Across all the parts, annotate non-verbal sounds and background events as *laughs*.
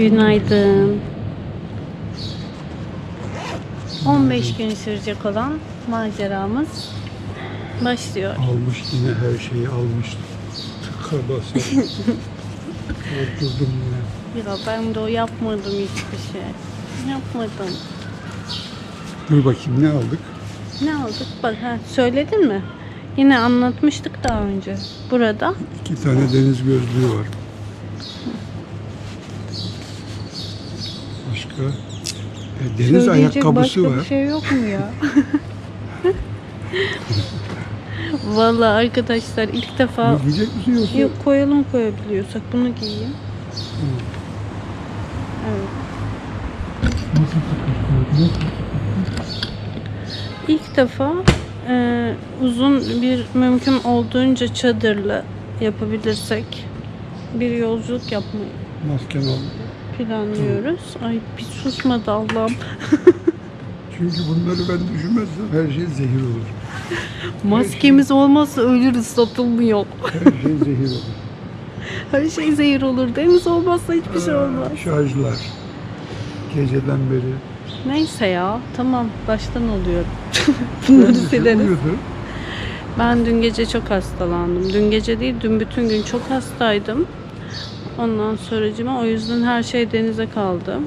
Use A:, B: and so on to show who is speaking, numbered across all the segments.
A: Günaydın. 15 gün sürecek olan maceramız başlıyor.
B: Almış yine her şeyi almış. Tıka basa. *laughs* Oturdum yine.
A: Ya ben de o yapmadım hiçbir şey. Yapmadım.
B: Dur bakayım ne aldık?
A: Ne aldık? Bak ha, söyledin mi? Yine anlatmıştık daha önce. Burada
B: İki tane deniz gözlüğü var. Başka? E, deniz
A: söyleyecek
B: ayakkabısı
A: başka
B: var.
A: bir şey yok mu ya? *laughs* Vallahi arkadaşlar ilk defa
B: Giyecek misin yoksa?
A: Yok koyalım koyabiliyorsak bunu giyeyim. Evet. İlk defa e, uzun bir mümkün olduğunca çadırla yapabilirsek bir yolculuk yapmayı
B: Masken al.
A: Planlıyoruz. Ay bir susmadı Allah'ım. *laughs*
B: Çünkü bunları ben düşünmezsem her şey zehir olur.
A: Maskemiz olmazsa ölürüz satılmıyor.
B: Her şey zehir olur. *laughs*
A: Her şey zehir olur. Deniz olmazsa hiçbir şey olmaz.
B: Şarjlar. Geceden beri.
A: Neyse ya tamam baştan oluyor. *laughs* Bunları sileriz.
B: uyudu.
A: Ben dün gece çok hastalandım. Dün gece değil, dün bütün gün çok hastaydım. Ondan sonracıma o yüzden her şey denize kaldı.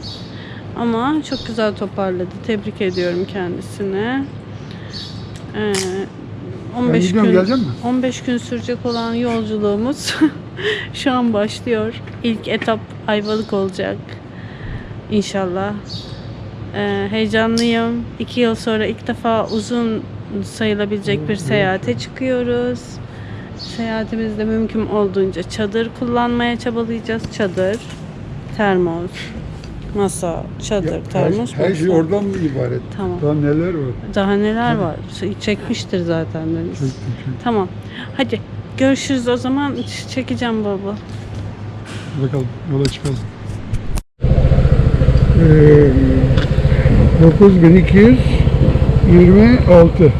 A: Ama çok güzel toparladı. Tebrik ediyorum kendisine. Ee,
B: Ben
A: 15
B: gidiyorum
A: gün
B: gelecek mi?
A: 15 gün sürecek olan yolculuğumuz *laughs* şu an başlıyor. İlk etap Ayvalık olacak. İnşallah. Ee, heyecanlıyım. İki yıl sonra ilk defa uzun sayılabilecek bir seyahate çıkıyoruz. Seyahatimizde mümkün olduğunca çadır kullanmaya çabalayacağız. Çadır, termos, masa, çadır,
B: Ya,
A: termos,
B: her, her şey oradan mı ibaret?
A: Tamam.
B: Daha neler var?
A: Daha neler var? Çekmiştir zaten Deniz.
B: Çektim, çektim.
A: Tamam. Hadi görüşürüz o zaman. Çekeceğim baba.
B: Bakalım yola çıkalım. Ee, 9226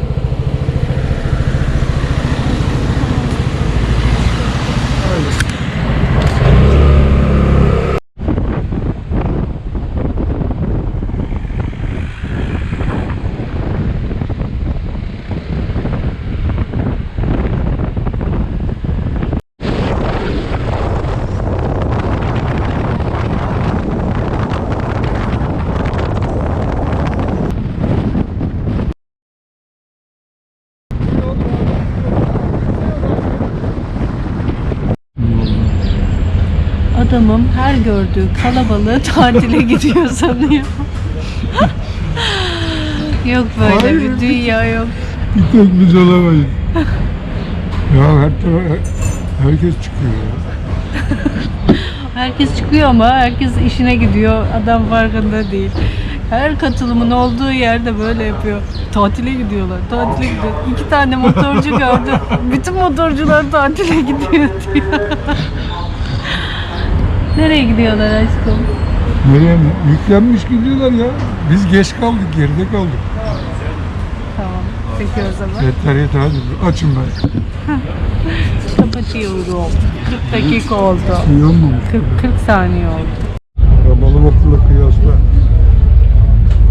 A: Adamım her gördüğü kalabalığı *laughs* tatile gidiyor sanıyor. *laughs* yok böyle
B: Hayır,
A: bir dünya yok.
B: Bir tek biz olamayız. ya her herkes çıkıyor ya. *laughs*
A: Herkes çıkıyor ama herkes işine gidiyor. Adam farkında değil. Her katılımın olduğu yerde böyle yapıyor. Tatile gidiyorlar. Tatile gidiyor. İki tane motorcu gördüm. Bütün motorcular tatile gidiyor diyor. Nereye gidiyorlar aşkım?
B: Nereye mi? Yüklenmiş gidiyorlar ya. Biz geç kaldık, geride kaldık.
A: Tamam. Peki o zaman.
B: Yeter yeter hadi açın ben. *laughs*
A: Kapatıyorum. 40 dakika oldu.
B: Uyanmamış.
A: 40, 40 saniye oldu.
B: Arabalı vapurla kıyasla.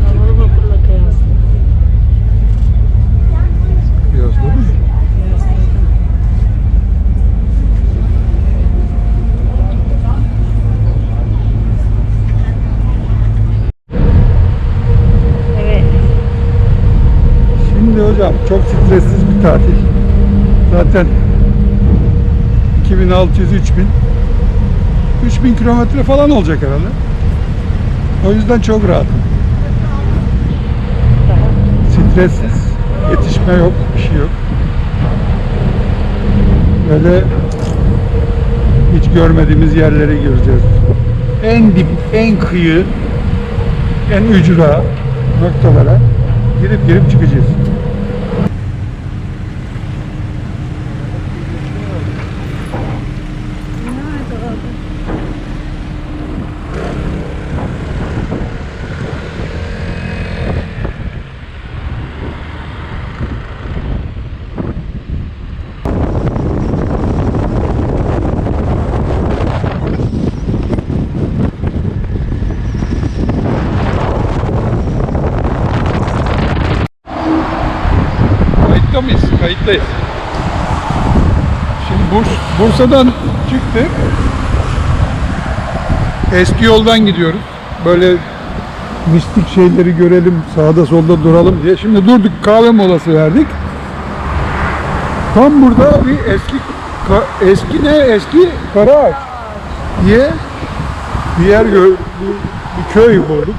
A: Havalı vapurla kıyasla.
B: Kıyasladın mı?
A: Evet.
B: Şimdi hocam çok stressiz bir tatil. Zaten 2600 3000 3000 kilometre falan olacak herhalde. O yüzden çok rahatım. Stressiz, yetişme yok, bir şey yok. Böyle hiç görmediğimiz yerleri göreceğiz. En dip, en kıyı, en ücra noktalara girip girip çıkacağız. Bursa'dayız. Şimdi Burs, Bursa'dan çıktık. Eski yoldan gidiyoruz. Böyle mistik şeyleri görelim, sağda solda duralım diye. Şimdi durduk kahve molası verdik. Tam burada bir eski eski ne? Eski Karaağaç diye bir yer gör, bir, bir köy bulduk.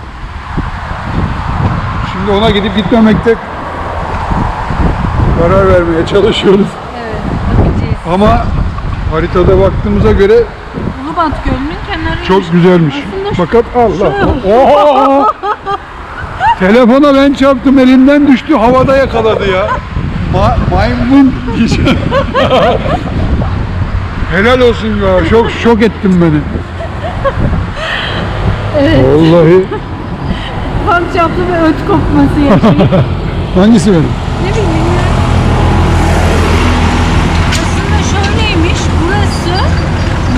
B: Şimdi ona gidip gitmemekte karar vermeye çalışıyoruz.
A: Evet, bakacağız.
B: Ama haritada baktığımıza göre
A: Ulubat Gölü'nün kenarı.
B: çok güzelmiş.
A: Aslında
B: Fakat Allah. Oha! *laughs* Telefona ben çarptım elimden düştü havada yakaladı ya. Ma maymun *laughs* Helal olsun ya. Çok şok ettin beni.
A: Evet.
B: Vallahi.
A: Ufak çaplı bir öt kopması yaşayıp. *laughs*
B: Hangisi benim?
A: ne bileyim ya. Aslında şöyleymiş. Burası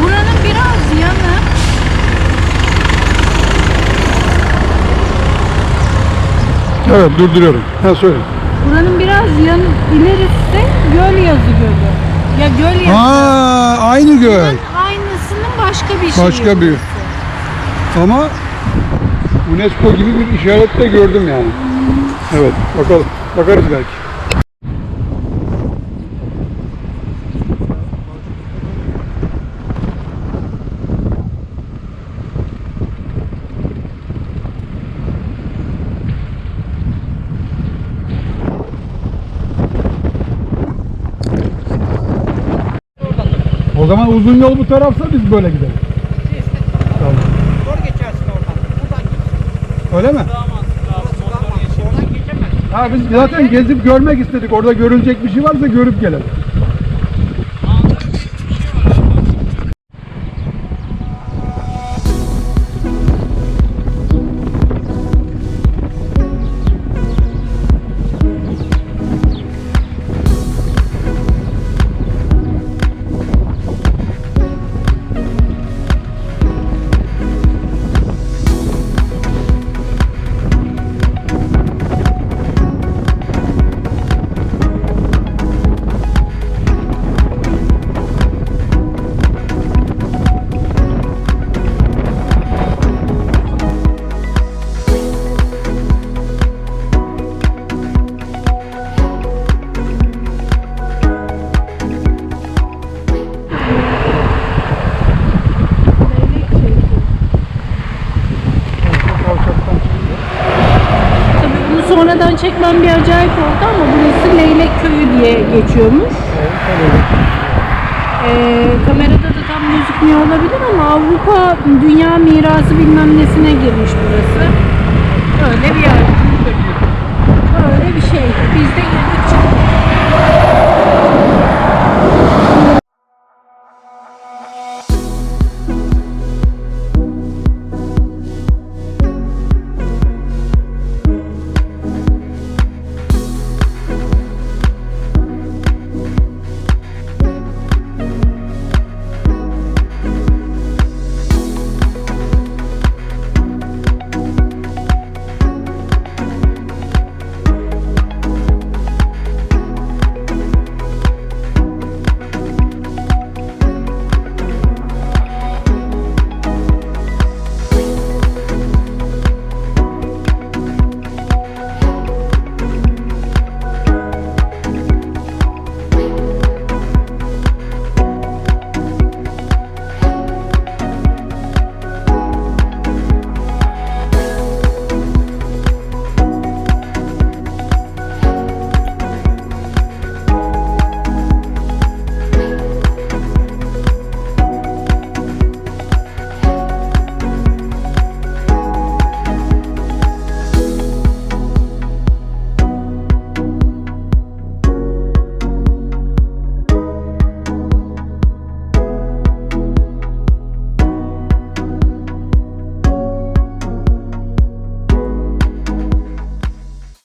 A: buranın biraz yanı.
B: Evet durduruyorum. Ha söyle.
A: Buranın biraz yan ilerisi göl yazı gölü. Ya göl yazı.
B: Ha aynı göl.
A: Aynısının başka bir şeyi.
B: Başka bir. Ama UNESCO gibi bir işaret de gördüm yani. Evet bakalım. Bakarız belki. O zaman uzun yol bu tarafsa biz böyle gidelim. Tamam.
C: Zor geçersin oradan. Buradan git.
B: Öyle mi? Ha biz zaten gezip görmek istedik. Orada görülecek bir şey varsa görüp gelelim.
A: Çekmem bir acayip oldu ama burası Leylek Köyü diye geçiyormuş. Ee, kamerada da tam gözükmüyor olabilir ama Avrupa Dünya Mirası bilmem nesine girmiş burası. Öyle bir yer. Böyle bir şey. Biz de